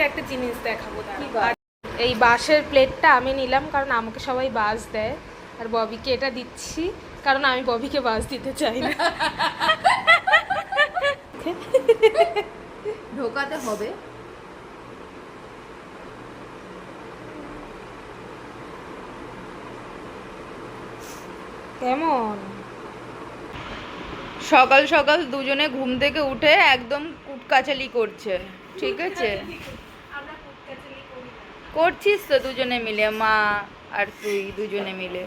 তোমাদেরকে একটা জিনিস দেখাবো এই বাঁশের প্লেটটা আমি নিলাম কারণ আমাকে সবাই বাস দেয়। আর ববিকে এটা দিচ্ছি কারণ আমি ববিকে বাস দিতে চাই না। ঢোকাতে হবে। কেমন? সকাল সকাল দুজনে ঘুম থেকে উঠে একদম কুটকাচালি করছে। ঠিক আছে? করছিস তো দুজনে মিলে মা আর তুই দুজনে মিলে।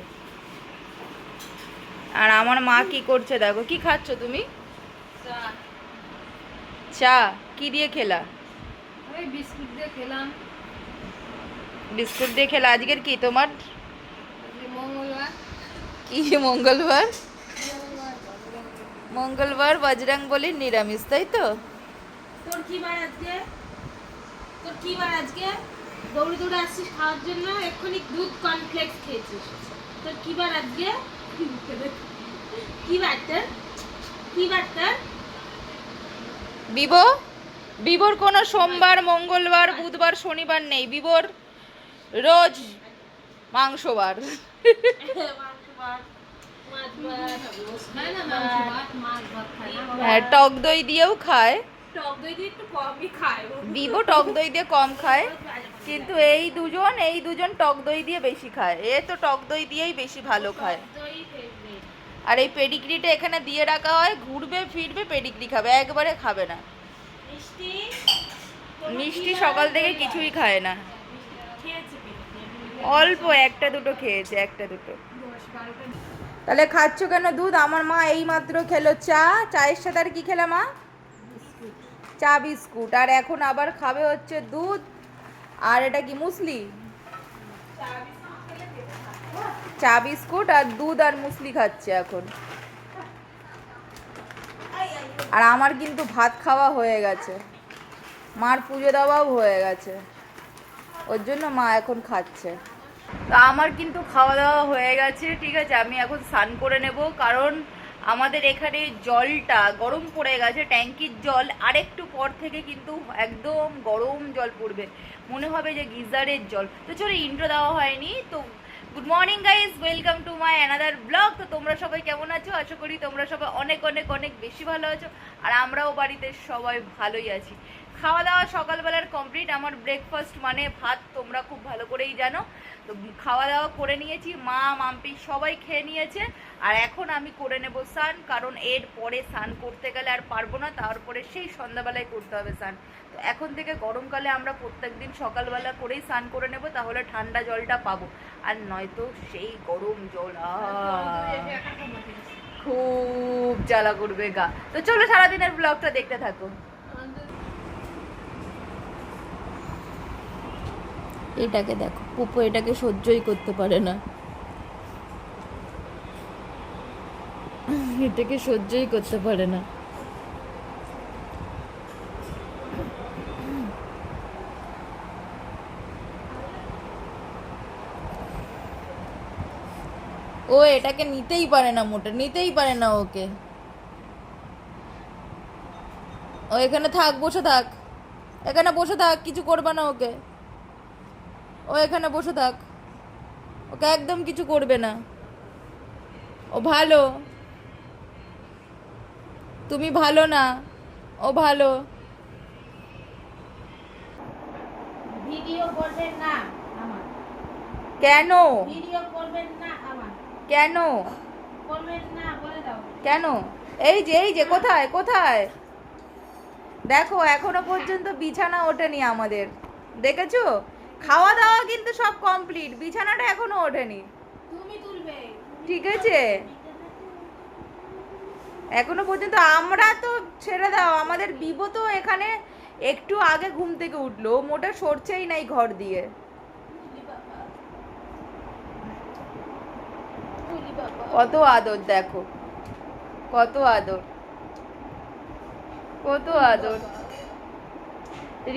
আর আমার মা কি করছে দেখো কি খাচ্ছ তুমি? চা। কি দিয়ে খেলা? ওই বিস্কুট দিয়ে খেলাম। বিস্কুট দিয়ে খেলা আজকের কি তোমার? কি মঙ্গলবার? মঙ্গলবার বজরং বলি নিরামিষ তাই তো? তোর কি বার আজকে? তোর কি বার আজকে? দৌড়ে দৌড়ে আসছিস খাওয়ার জন্য এক্ষুনি দুধ কর্নফ্লেক্স খেয়েছিস। তোর কি বার আজকে? কি বার তোর? কি বার তোর? বিবো বিবোর কোনো সোমবার মঙ্গলবার বুধবার শনিবার নেই। বিবোর রোজ মাংসবার। হ্যাঁ টক দই দিয়েও খায়। টক দই দিয়ে একটু কমই খায়। বিবো টক দই দিয়ে কম খায় কিন্তু এই দুজন এই দুজন টক দই দিয়ে বেশি খায়। এ তো টক দই দিয়েই বেশি ভালো খায়। আর এই পেডিগ্রিটা এখানে দিয়ে রাখা হয় ঘুরবে ফিরবে পেডিগ্রি খাবে একবারে খাবে না। মিষ্টি? মিষ্টি সকাল থেকে কিছুই খায় না। অল্প একটা দুটো খেয়েছে একটা দুটো। তাহলে খাচ্ছ কেন দুধ? আমার মা এই মাত্র খেলো চা। চায়ের সাথে আর কি খেলে মা? চা বিস্কুট, আর এখন আবার খাবে হচ্ছে দুধ, আর এটা কি মুসলি? চা বিস্কুট আর দুধ আর মুসলি খাচ্ছে এখন। আর আমার কিন্তু ভাত খাওয়া হয়ে গেছে। মার পুজো দেওয়াও হয়ে গেছে। ওর জন্য মা এখন খাচ্ছে। তো আমার কিন্তু খাওয়া দাওয়া হয়ে গেছে, ঠিক আছে, আমি এখন স্নান করে নেব, কারণ আমাদের এখানে জলটা গরম পড়ে গেছে, ট্যাঙ্কির জল আরেকটু পর থেকে কিন্তু একদম গরম জল পড়বে। মনে হবে যে গিজারের জল। তো চলো ইন্ট্রো দেওয়া হয়নি, তো good morning guys welcome to my another blog তো তোমরা সবাই কেমন আছো? আশা করি তোমরা সবাই অনেক অনেক অনেক বেশি ভালো আছো। আর আমরাও বাড়িতে সবাই ভালোই আছি। খাওয়া দাওয়া সকালবেলার কমপ্লিট আমার ব্রেকফাস্ট মানে ভাত তোমরা খুব ভালো করেই জানো। তো খাওয়া দাওয়া করে নিয়েছি। মা, মাম্পি সবাই খেয়ে নিয়েছে। আর এখন আমি করে নেব স্নান। কারণ এর পরে স্নান করতে গেলে আর পারব না। তারপরে সেই সন্ধ্যাবেলায় করতে হবে স্নান। এখন থেকে গরমকালে আমরা প্রত্যেকদিন সকালবেলা করেই স্নান করে নেব, তাহলে ঠান্ডা জলটা পাবো। আর নয়তো সেই গরম জল খুব জ্বালা করবে গা। তো চলো সারাদিনের ব্লগটা দেখতে থাকো। এটাকে দেখো, পুপু এটাকে সহ্যই করতে পারে না। এটাকে সহ্যই করতে পারে না। ও এটাকে নিতেই পারে না মোটে নিতেই পারে না ওকে। ও এখানে থাক বসে থাক। এখানে বসে থাক কিছু করবে না ওকে। ও এখানে বসে থাক। ওকে একদম কিছু করবে না। ও ভালো। তুমি ভালো না ও ভালো। ভিডিও করবেন না কেন? ভিডিও করবেন না। কেন? কেন? এই যে এই যে, কোথায় কোথায়? দেখো, এখনও পর্যন্ত বিছানা ওঠেনি আমাদের। দেখেছ? খাওয়া দাওয়া কিন্তু সব কমপ্লিট বিছানাটা এখনও ওঠেনি। ঠিক আছে? এখনও পর্যন্ত আমরা তো ছেড়ে দাও। আমাদের বিবো তো এখানে একটু আগে ঘুম থেকে উঠল। মোটে সরছেই নাই ঘর দিয়ে। কত আদর দেখো। কত আদর। কত আদর।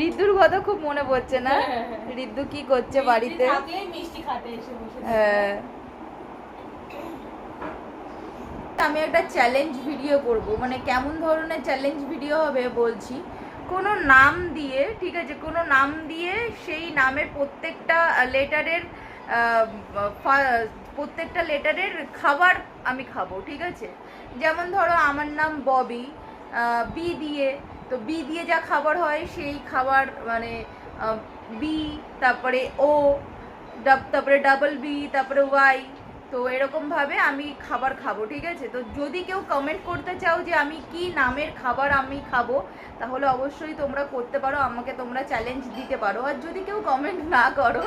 রিদ্দুর কথা খুব মনে পড়ছে না? রিদ্দু কি করছে বাড়িতে? থাকলে মিষ্টি খাতে এসে বসে হ্যাঁ। আমি একটা চ্যালেঞ্জ ভিডিও করব। মানে কেমন ধরনের চ্যালেঞ্জ ভিডিও হবে বলছি। কোনো নাম দিয়ে ঠিক আছে কোনো নাম দিয়ে সেই নামের প্রত্যেকটা লেটারের প্রত্যেকটা লেটারের খাবার আমি খাব, ঠিক আছে? যেমন ধরো আমার নাম ববি বি দিয়ে, তো বি দিয়ে যা খাবার হয় সেই খাবার মানে বি, তারপরে ও তারপরে ডাবল বি, তারপরে ওয়াই তো এরকমভাবে আমি খাবার খাব, ঠিক আছে? তো যদি কেউ কমেন্ট করতে চাও যে আমি কি নামের খাবার আমি খাব, তাহলে অবশ্যই তোমরা করতে পারো, আমাকে তোমরা চ্যালেঞ্জ দিতে পারো। আর যদি কেউ কমেন্ট না করো,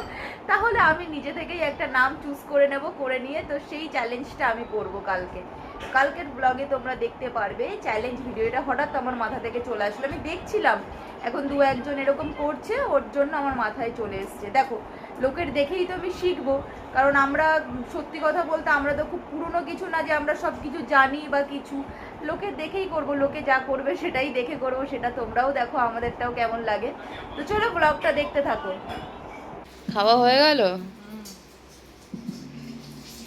তাহলে আমি নিজে থেকেই একটা নাম চুজ করে নেব, করে নিয়ে তো সেই চ্যালেঞ্জটা আমি করব কালকে। কালকের ব্লগে তোমরা দেখতে পারবে চ্যালেঞ্জ ভিডিওটা হঠাৎ আমার মাথা থেকে চলে আসলো। আমি দেখছিলাম, এখন দু একজন এরকম করছে, ওর জন্য আমার মাথায় চলে এসছে। দেখো লোকের দেখেই তো আমি শিখব। কারণ আমরা সত্যি কথা বলতে আমরা তো খুব পুরনো কিছু না যে আমরা সব কিছু জানি বা কিছু। লোকে দেখেই করব লোকে যা করবে সেটাই দেখে করব সেটা তোমরাও দেখো আমাদেরটাও কেমন লাগে। তো চলো ব্লগটা দেখতে থাকো। খাওয়া হয়ে গেল?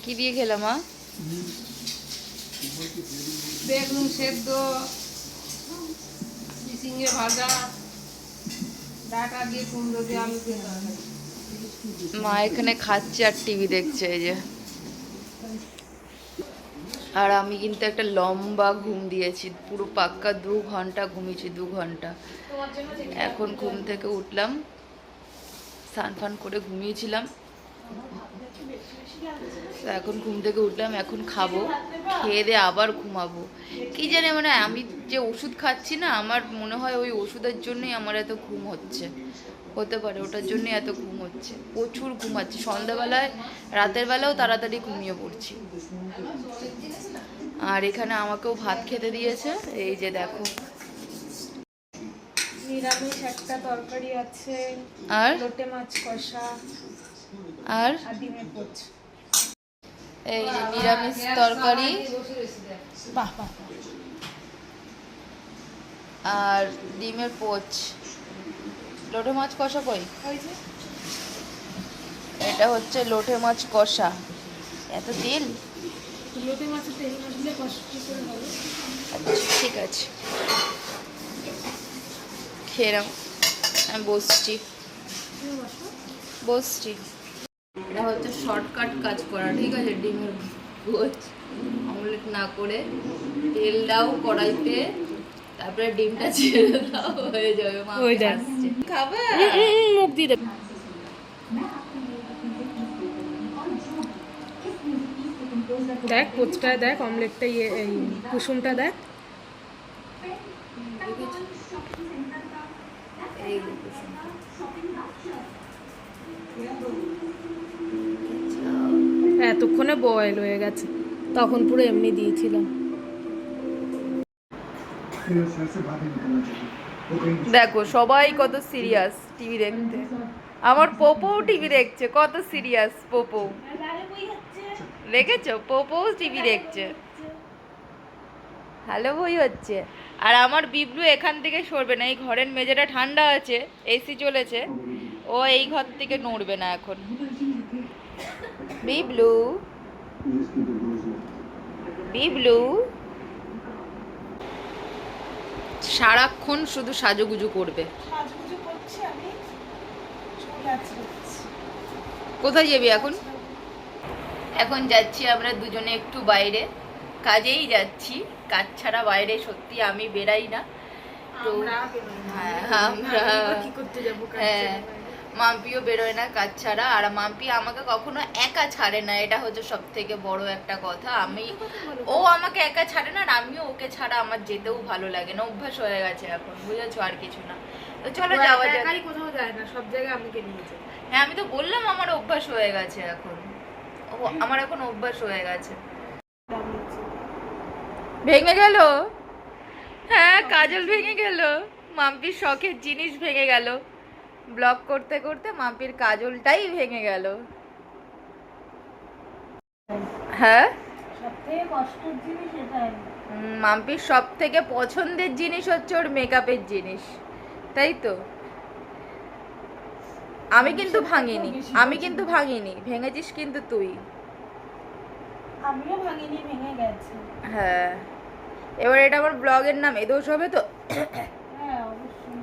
কি দিয়ে খেলাম মা? বেগুন সেদ্ধ চিচিঙ্গে ভাজা ডাটা দিয়ে কুমড়ো দিয়ে আলু দিয়ে। মা এখানে খাচ্ছে আর টিভি দেখছে এই যে। আর আমি কিন্তু একটা লম্বা ঘুম দিয়েছি, পুরো পাক্কা দু ঘণ্টা ঘুমিয়েছি, দু ঘণ্টা। এখন ঘুম থেকে উঠলাম, স্নান ফান করে ঘুমিয়েছিলাম। এখন ঘুম থেকে উঠলাম এখন খাব খেয়ে দিয়ে আবার ঘুমাবো। কি জানে মানে আমি যে ওষুধ খাচ্ছি না আমার মনে হয় ওই ওষুধের জন্যই আমার এত ঘুম হচ্ছে। হতে পারে ওটার জন্যই এত ঘুম হচ্ছে। প্রচুর ঘুমাচ্ছি সন্ধ্যাবেলায় রাতের বেলাও তাড়াতাড়ি ঘুমিয়ে পড়ছি। আর এখানে আমাকেও ভাত খেতে দিয়েছে এই যে দেখো। নিরামিষ একটা তরকারি আছে আর? লোটে মাছ কষা। আর এই যে নিরামিষ তরকারি। আর ডিমের পোচ। লোটে মাছ কষা কই? এটা হচ্ছে লোটে মাছ কষা। এত তেল? লোটে মাছের আচ্ছা ঠিক আছে। খেয়ে আমি বসছি। বসছি। এটা হচ্ছে শর্টকাট কাজ করা ঠিক আছে? ডিমের পোচ অমলেট না করে তেল দাও কড়াইতে তারপরে ডিমটা ছেড়ে দাও হয়ে যাবে মা। খাবে? মুখ দিয়ে দেবে দেখ পোচটা দেখ অমলেটটা ইয়ে এই কুসুমটা দেখ। এই। এতক্ষণে বয়েল হয়ে গেছে। তখন পুরো এমনি দিয়েছিলাম। দেখো, সবাই কত সিরিয়াস টিভি দেখতে। আমার পোপো টিভি দেখছে, কত সিরিয়াস পোপো। দেখেছ? পোপো টিভি দেখছে। ভালো বই হচ্ছে। আর আমার বিবলু এখান থেকে সরবে না, এই ঘরের মেঝেটা ঠান্ডা আছে এসি চলেছে। ও এই ঘর থেকে নড়বে না এখন। বিবলু বিবলু সারাক্ষণ শুধু সাজুগুজু করবে। সাজুগুজু করছি আমি। চুল আঁচড়াচ্ছি। কোথায় যাবি এখন? এখন যাচ্ছি আমরা দুজনে একটু বাইরে। কাজেই যাচ্ছি। কাজ ছাড়া বাইরে সত্যি আমি বেরাই না। তো আমরা। হ্যাঁ, মাম্পিও বেরোয় না কাজ ছাড়া। আর মাম্পি আমাকে কখনো একা ছাড়ে না এটা হচ্ছে সব থেকে বড় একটা কথা। আমি ও আমাকে একা ছাড়ে না আর আমিও ওকে ছাড়া আমার যেতেও ভালো লাগে না। অভ্যাস হয়ে গেছে এখন বুঝেছ? আর কিছু না। তো চলো যাওয়া যাক। কোথাও যায় না সব জায়গায় আমাকে নিয়ে যায় হ্যাঁ আমি তো বললাম আমার অভ্যাস হয়ে গেছে এখন। ও আমার এখন অভ্যাস হয়ে গেছে। ভেঙে গেল? হ্যাঁ কাজল ভেঙে গেল। মাম্পির শখের জিনিস ভেঙে গেল। ব্লক করতে করতে মাম্পির কাজলটাই ভেঙে গেল। হ্যাঁ? মাম্পির সব থেকে পছন্দের জিনিস হচ্ছে ওর মেকআপের জিনিস তাই তো? আমি কিন্তু ভাঙিনি আমি কিন্তু ভাঙিনি ভেঙেছিস কিন্তু তুই। আমিও ভাঙিনি ভেঙে গেছে। হ্যাঁ। এবার এটা আমার ব্লগের নাম এ দোষ হবে তো? হ্যাঁ অবশ্যই।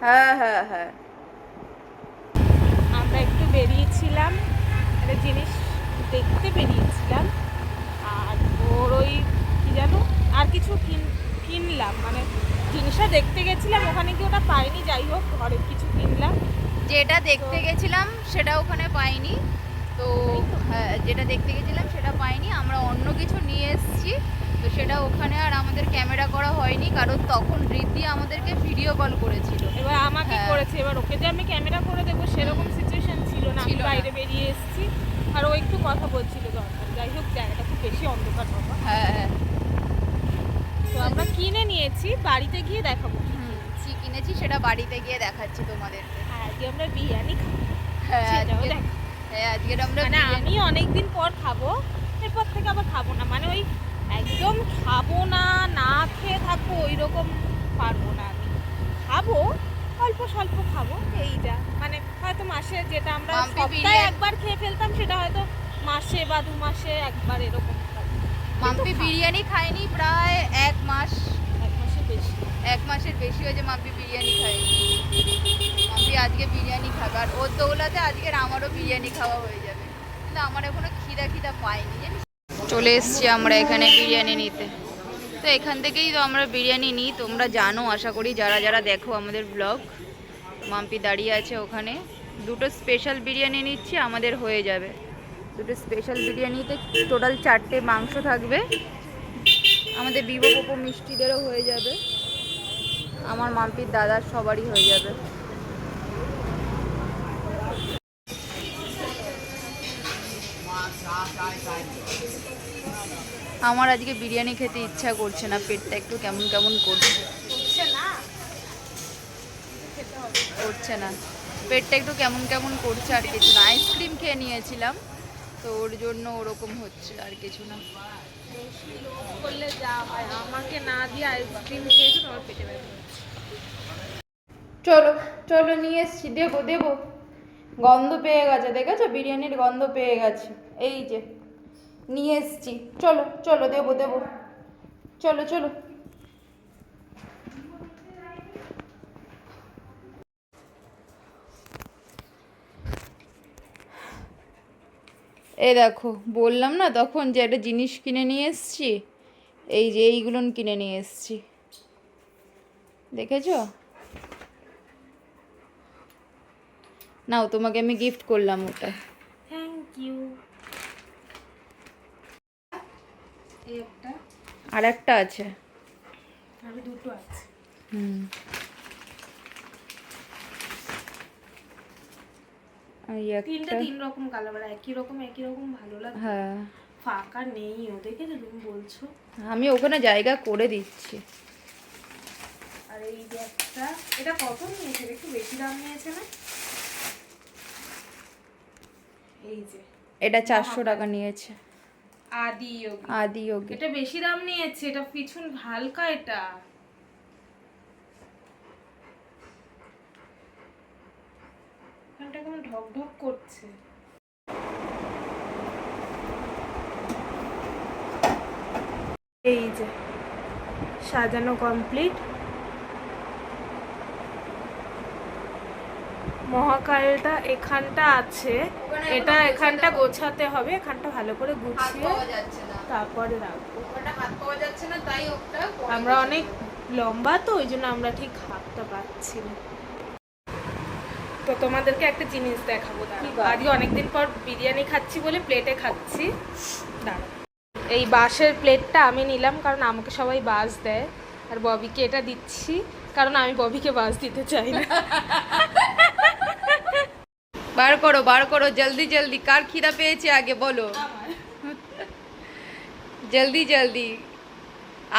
হ্যাঁ হ্যাঁ হ্যাঁ আমরা একটু বেরিয়েছিলাম একটা জিনিস দেখতে বেরিয়েছিলাম। আর ওর ওই কী জানো? আর কিছু কিন- কিনলাম। মানে জিনিসটা দেখতে গেছিলাম ওখানে কি ওটা পাইনি যাই হোক ঘরে কিছু কিনলাম। যেটা দেখতে গেছিলাম সেটা ওখানে পাইনি। তো হ্যাঁ যেটা দেখতে গেছিলাম সেটা পাইনি। আমরা অন্য কিছু নিয়ে এসেছি। তো সেটা ওখানে আর আমাদের ক্যামেরা করা হয়নি কারণ তখন রিদ্ধি আমাদেরকে ভিডিও কল করেছিল। এবার আমাকে হ্যাঁ। করেছে। এবার ওকে যে আমি ক্যামেরা করে দেবো সেরকম সিচুয়েশন ছিল না। আমি ছিল না। বাইরে বেরিয়ে এসেছি। আর ও একটু কথা বলছিল দরকার যাই হোক জায়গাটা খুব বেশি অন্ধকার বাবা। হ্যাঁ হ্যাঁ। তো আমরা কিনে নিয়েছি বাড়িতে গিয়ে দেখাবো। কি কিনেছি সেটা বাড়িতে গিয়ে দেখাচ্ছি তোমাদেরকে। আর আজকে আমরা বিরিয়ানি খাব। হ্যাঁ সেটাও আজকে দেখ। হ্যাঁ আজকের আমরা মানে আমি অনেকদিন পর খাব এরপর থেকে আবার খাব না। মানে ওই একদম খাব না না খেয়ে থাকব ওই রকম পারব না আমি। খাব অল্প স্বল্প খাব এই যা মানে হয়তো মাসে যেটা আমরা সপ্তাহে একবার খেয়ে ফেলতাম সেটা হয়তো মাসে বা দু মাসে একবার এরকম মাম্পি বিরিয়ানি খায়নি প্রায় এক মাস। এক মাসে বেশি। এক মাসের বেশি হয়েছে মাম্পি বিরিয়ানি খায়নি মাম্পি আজকে বিরিয়ানি খাবে আর ওর দৌলাতে আজকের আমারও বিরিয়ানি খাওয়া হয়ে যাবে। কিন্তু আমার এখনও খিদা খিদা পাইনি জানিস? চলে এসছি আমরা এখানে বিরিয়ানি নিতে। তো এখান থেকেই তো আমরা বিরিয়ানি নিই। তোমরা জানো, আশা করি যারা যারা দেখো আমাদের ব্লগ মাম্পি দাঁড়িয়ে আছে ওখানে। দুটো স্পেশাল বিরিয়ানি নিচ্ছি, আমাদের হয়ে যাবে। দুটো স্পেশাল বিরিয়ানিতে টোটাল চারটে মাংস থাকবে। আমাদের বিবো মিষ্টিদেরও হয়ে যাবে। আমার মাম্পির দাদার সবারই হয়ে যাবে। আমার আজকে বিরিয়ানি খেতে ইচ্ছা করছে না পেটটা একটু কেমন কেমন করছে। হচ্ছে না। খেতে হবে। করছে না। পেটটা একটু কেমন কেমন করছে আর কিছু না। আইসক্রিম খেয়ে নিয়েছিলাম তো ওর জন্য ওরকম হচ্ছে আর কিছু না। করলে যা হয় আমাকে না দিয়ে আইসক্রিম খেয়েছো তোমার পেটে চলো চলো নিয়ে এসছি। দেবো দেবো। গন্ধ পেয়ে গেছে দেখেছ? বিরিয়ানির গন্ধ পেয়ে গেছে। এই যে। নিয়ে এসছি। চলো চলো, দেবো দেবো। চলো চলো। এ দেখো, বললাম না তখন যে একটা জিনিস কিনে নিয়ে এসছি? এই যে এইগুলো কিনে নিয়ে এসছি। দেখেছ? নাও, তোমাকে আমি গিফট করলাম ওটা থ্যাংক ইউ এই একটা আর একটা আছে। আমি দুটো আছে। হুম। তিনটে তিন রকম কালার একই রকম একই রকম ভালো লাগে হ্যাঁ। ফাঁকা নেই ও দেখেছ তুমি বলছো? আমি ওখানে জায়গা করে দিচ্ছি। আর এই যে একটা এটা কত নিয়েছে? একটু বেশি দাম নিয়েছে না? এই যে। এটা চারশো টাকা নিয়েছে। আদি যোগী। আদি যোগী। এটা বেশি দাম নিয়েছে এটা পিছন হালকা এটা। এখানটা কেমন ঢক ঢক করছে। এই যে সাজানো কমপ্লিট মহাকালটা এখানটা আছে। এটা এখানটা গোছাতে হবে এখানটা ভালো করে গুছিয়ে তারপরে রাখব। আমরা অনেক লম্বা তো ওই জন্য আমরা ঠিক হাতটা পাচ্ছি না। তো তোমাদেরকে একটা জিনিস দেখাবো? আজকে অনেকদিন পর বিরিয়ানি খাচ্ছি বলে প্লেটে খাচ্ছি। এই বাঁশের প্লেটটা আমি নিলাম কারণ আমাকে সবাই বাস দেয়। আর ববিকে এটা দিচ্ছি কারণ আমি ববিকে বাস দিতে চাই না। বার করো বার করো জলদি জলদি। কার খিদা পেয়েছে আগে বলো? জলদি জলদি।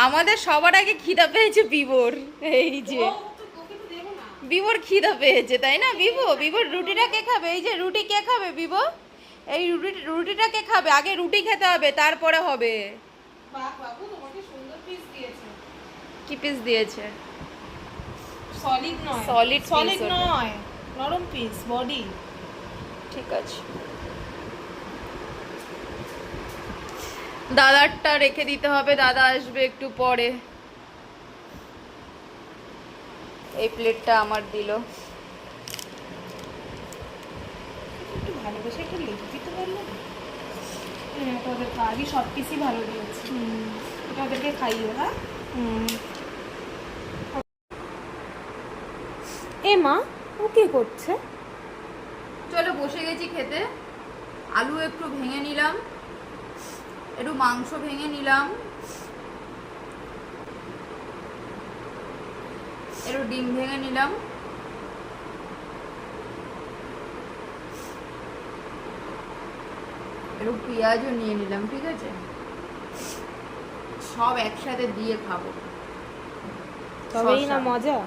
আমাদের সবার আগে খিদা পেয়েছে বিবর এই যে। বিবর খিদা পেয়েছে তাই না বিবো বিবর রুটিটা কে খাবে? এই যে রুটি কে খাবে বিবো এই রুটি রুটিটা কে খাবে? আগে রুটি খেতে হবে তারপরে হবে। কি পিস দিয়েছে? সলিড নয়। সলিড ওটা। নয়। নরম পিস বডি আছে। দাদারটা রেখে দিতে হবে দাদা আসবে একটু পরে। এই প্লেটটা আমার দিল। একটু ভালোবেসে একটু দিতে পারল? হ্যাঁ আগে সব কিছুই ভালো দিয়েছে। এটা ওদেরকে খাইও হ্যাঁ? এ মা ও কি করছে? চলো বসে গেছি খেতে। আলু একটু ভেঙে নিলাম। একটু মাংস ভেঙে নিলাম। একটু ডিম ভেঙে নিলাম। একটু পেঁয়াজও নিয়ে নিলাম ঠিক আছে? সব একসাথে দিয়ে খাব। তবেই না মজা।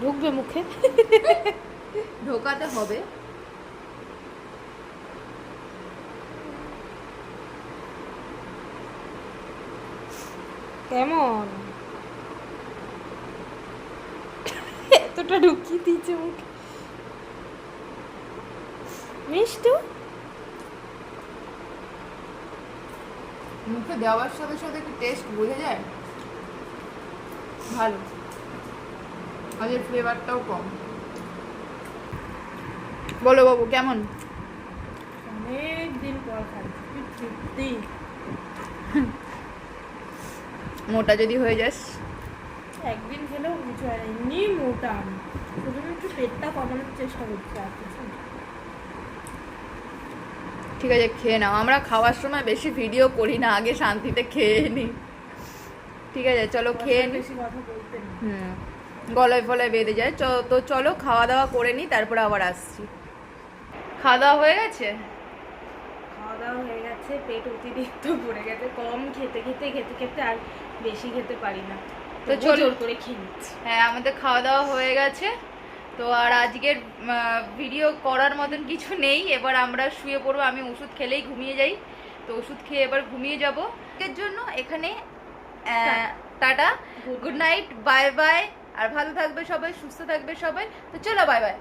ঢুকবে মুখে? ঢোকাতে হবে। কেমন? এতটা ঢুকিয়ে দিয়েছে মুখে। মিষ্টু? মুখে দেওয়ার সাথে সাথে একটু টেস্ট বোঝা যায়? ভালো। আর এর ফ্লেভারটাও কম। বলো বাবু কেমন? অনেক দিন পর খাচ্ছি মোটা যদি হয়ে যাস। একদিন খেলেও কিছু হয় না এমনি মোটা। আমি শুধু একটু পেটটা কমানোর চেষ্টা করছি আর কিছু ঠিক আছে খেয়ে নাও। আমরা খাওয়ার সময় বেশি ভিডিও করি না আগে শান্তিতে খেয়ে নিই ঠিক আছে চলো খেয়ে নি। বেশি কথা বলতে নেই। হুম গলায় ফলায় বেঁধে যায়। তো চলো খাওয়া দাওয়া করে নিই তারপরে আবার আসছি। খাওয়া দাওয়া হয়ে গেছে? খাওয়া দাওয়া হয়ে গেছে পেট অতিরিক্ত পড়ে গেছে কম খেতে খেতে খেতে খেতে আর বেশি খেতে পারি না। তো জোর করে খেয়ে নিচ্ছি। হ্যাঁ আমাদের খাওয়া দাওয়া হয়ে গেছে। তো আর আজকের ভিডিও করার মতন কিছু নেই। এবার আমরা শুয়ে পড়ব আমি ওষুধ খেলেই ঘুমিয়ে যাই। তো ওষুধ খেয়ে এবার ঘুমিয়ে যাব। এর জন্য এখানে tata. Good night bye bye আর ভালো থাকবে সবাই সুস্থ থাকবে সবাই। তো চলো বাই বাই